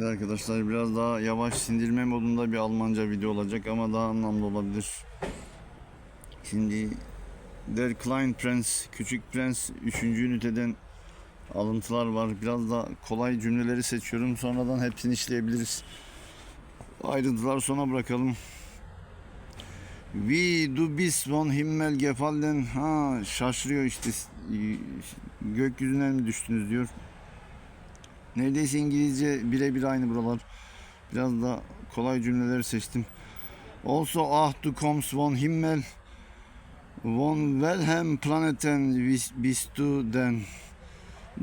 Evet Arkadaşlar biraz daha yavaş sindirme modunda bir Almanca video olacak ama daha anlamlı olabilir. Şimdi Der Klein Prens, Küçük Prens 3. üniteden alıntılar var. Biraz da kolay cümleleri seçiyorum. Sonradan hepsini işleyebiliriz. Ayrıntılar sona bırakalım. Wie du bist von Himmel gefallen. Ha şaşırıyor işte. Gökyüzünden mi düştünüz diyor. Neredeyse İngilizce birebir aynı buralar. Biraz da kolay cümleleri seçtim. Also ah du kommst von Himmel. Von welchem Planeten bist- du denn?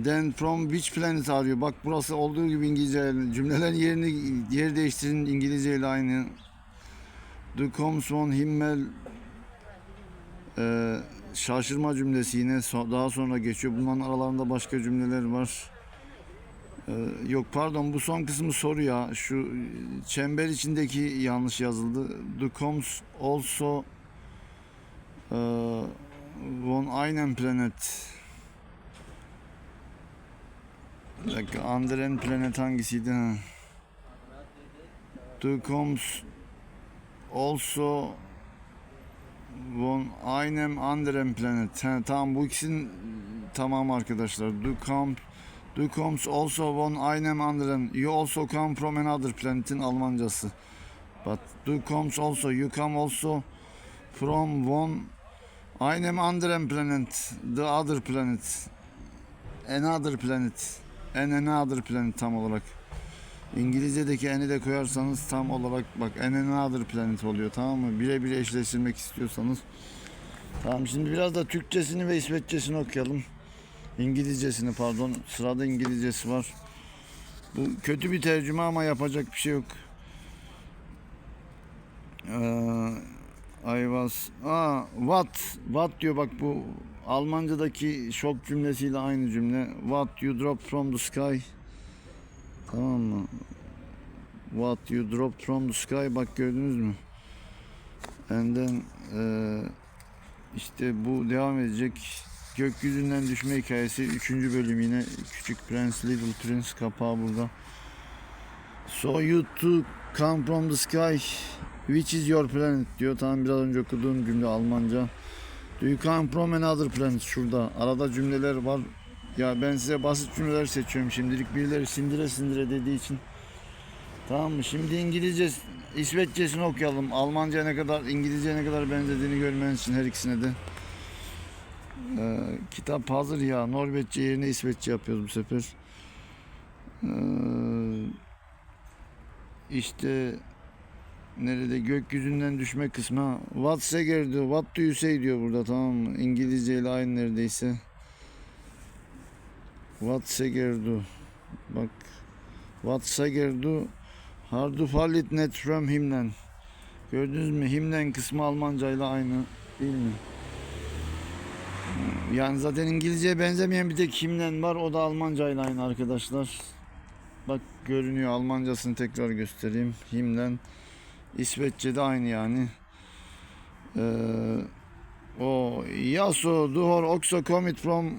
Then from which planet are you? Bak burası olduğu gibi İngilizce cümlelerin yerini yer değiştirin İngilizce ile aynı. Du kommst von Himmel ee, şaşırma cümlesi yine daha sonra geçiyor. Bunların aralarında başka cümleler var. Ee, yok pardon bu son kısmı soru ya. Şu çember içindeki yanlış yazıldı. Du kommst also ee, von einem Planet. Bir dakika, Planet hangisiydi? Ha. Du kommst also von einem anderen Planet. Ha, tamam bu ikisinin tamam arkadaşlar. Du kommst Du kommst also von einem anderen. You also come from another planet'in Almancası. But du kommst also. You come also from one einem anderen planet. The other planet. Another planet. And another planet tam olarak. İngilizce'deki eni de koyarsanız tam olarak bak and another planet oluyor tamam mı? Birebir eşleştirmek istiyorsanız. Tamam şimdi biraz da Türkçesini ve İsveççesini okuyalım. İngilizcesini pardon. Sırada İngilizcesi var. Bu kötü bir tercüme ama yapacak bir şey yok. Ee, I was... Aa, what? What diyor bak bu Almancadaki şok cümlesiyle aynı cümle. What you drop from the sky. Tamam mı? What you drop from the sky. Bak gördünüz mü? And then ee, işte bu devam edecek. Gökyüzünden düşme hikayesi 3. bölüm yine Küçük Prens Little Prince kapağı burada. So you to come from the sky which is your planet diyor. Tamam biraz önce okuduğum cümle Almanca. Do you come from another planet şurada. Arada cümleler var. Ya ben size basit cümleler seçiyorum şimdilik. Birileri sindire sindire dediği için. Tamam mı? Şimdi İngilizce, İsveççesini okuyalım. Almanca ne kadar, İngilizce ne kadar benzediğini görmeniz için her ikisine de. Ee, kitap hazır ya. Norveççe yerine İsveççe yapıyoruz bu sefer. Ee, işte nerede gökyüzünden düşme kısmı. ha. What Seger diyor. What do you say diyor burada tamam mı? İngilizce ile aynı neredeyse. What Seger do. Bak. What Seger do. Har du fallit net from himlen. Gördünüz mü? Himlen kısmı Almanca ile aynı. Değil mi? Yani zaten İngilizceye benzemeyen bir tek kimden var o da Almanca ile aynı arkadaşlar. Bak görünüyor Almancasını tekrar göstereyim. Himlen İsveççe de aynı yani. Ee, o Yaso du har också kommit from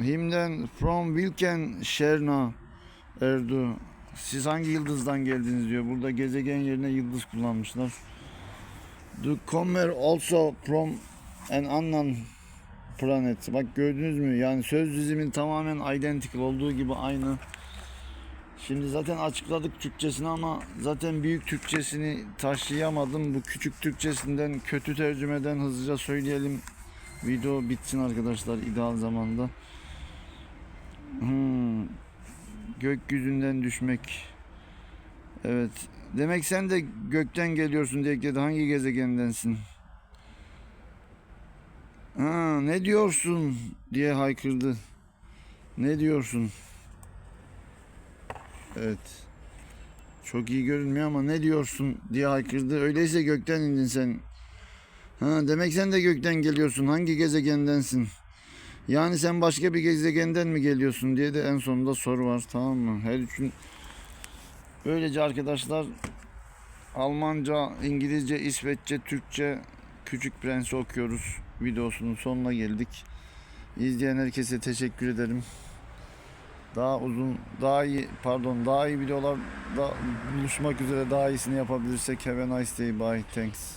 Himden from Wilken Sherna Erdu. Siz hangi yıldızdan geldiniz diyor. Burada gezegen yerine yıldız kullanmışlar. Du kommer also from an unknown planet. Bak gördünüz mü? Yani söz dizimin tamamen identical olduğu gibi aynı. Şimdi zaten açıkladık Türkçesini ama zaten büyük Türkçesini taşıyamadım. Bu küçük Türkçesinden kötü tercümeden hızlıca söyleyelim. Video bitsin arkadaşlar ideal zamanda. Hmm. Gökyüzünden düşmek. Evet. Demek sen de gökten geliyorsun diye ekledi. Hangi gezegendensin? Ha, ne diyorsun diye haykırdı. Ne diyorsun? Evet. Çok iyi görünmüyor ama ne diyorsun diye haykırdı. Öyleyse gökten indin sen. Ha, demek sen de gökten geliyorsun. Hangi gezegendensin? Yani sen başka bir gezegenden mi geliyorsun diye de en sonunda soru var. Tamam mı? Her üçün Böylece arkadaşlar Almanca, İngilizce, İsveççe, Türkçe Küçük Prens'i okuyoruz. Videosunun sonuna geldik. İzleyen herkese teşekkür ederim. Daha uzun, daha iyi, pardon, daha iyi videolar da buluşmak üzere daha iyisini yapabilirsek have a nice day, bye, thanks.